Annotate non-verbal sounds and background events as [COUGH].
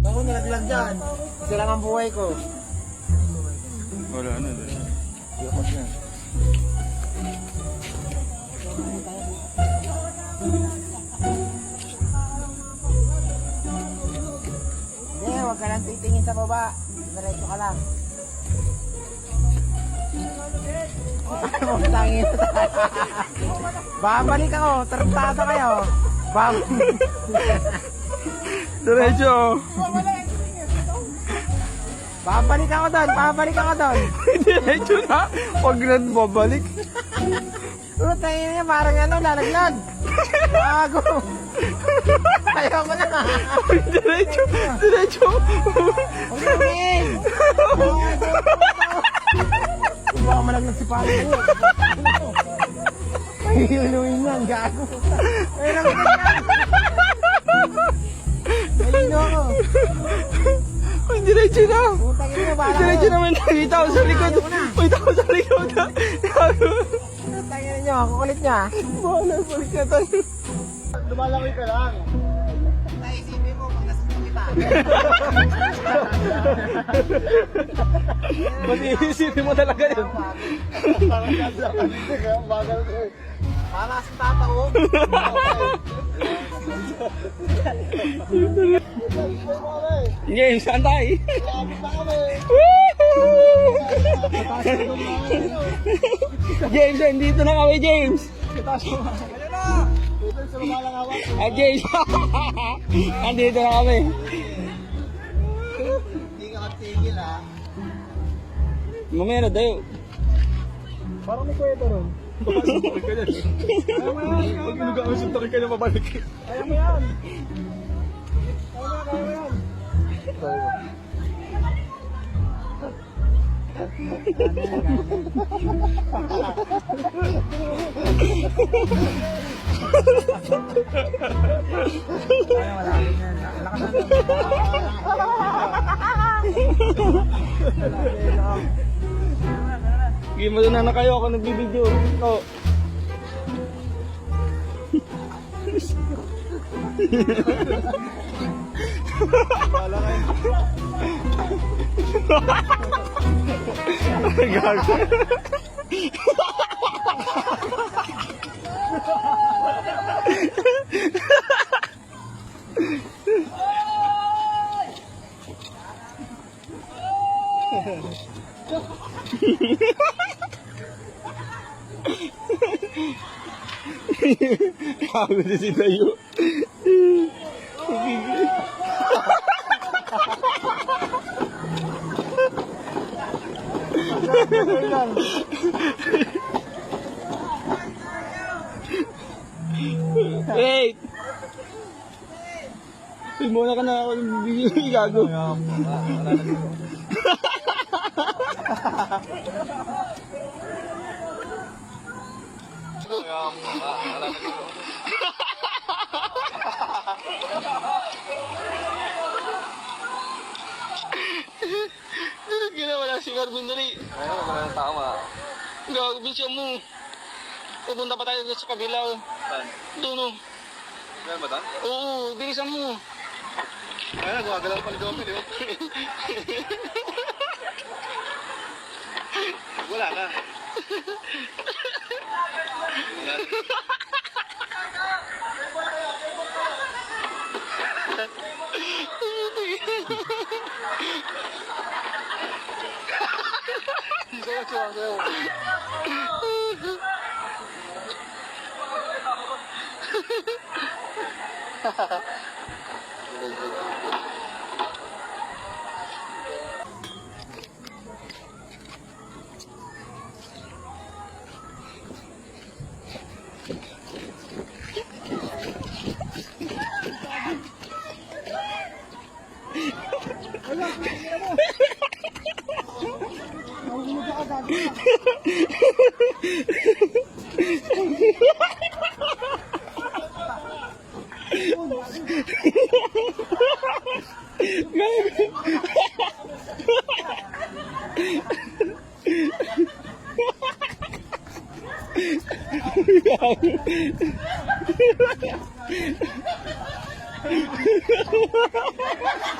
Ako nalaglag dyan. Sila ang buhay ko. Wala na. Yakot na. Hindi, huwag ka lang titingin sa baba. Diretso ka lang. Tangin. Babalik ako. Tartado kayo. Bab [LAUGHS] Diretso. Babalik ako doon. Babalik ako doon. Diretso na. Huwag na babalik. Tayo niya, parang ano, lalaglag. Bago. Ayaw ko na. Diretso. Diretso. Umiin. Baka malaglag si pare ko. Iuluin yan, gago. Ayun ang Diretso na. Diretso naman. Nakita ko sa likod. Nakita ko sa likod. Ina nyo, ang kulit niya. Bahala, balik na tayo. Lumalangoy ka lang. Naisipin mo, pag nasusunod kita. Ba't iisipin mo talaga yun? Para sa tataog. [LAUGHS] James, antay. James, dito na kami, James. Ah, James. [LAUGHS] Andito na kami. Hindi ka matigil ha. Mamaya na tayo. Parang may kwento ron. Ayaw mo yan. Pag inugaan sa takay ka na mabalik. Kaya mo yan. Kaya mo maduna na kayo. Ako nagbibideo. Ito. Gago. [LAUGHS] [LAUGHS] Gago na si Tayo. Wait! Uy, muna ka na ako ng video. Gago. Ginawa na [LAUGHS] si Marvin dali. Ayun, wala nang tama. Gago, binsya mo. Pupunta pa tayo sa kabila. Saan? Doon oh. Meron ba doon? Oo, bilisan mo. Ayun, gumagalaw pa ni eh. Wala na. [LAUGHS] 住了，所以我。哈哈哈哈 Ha ha ha ha!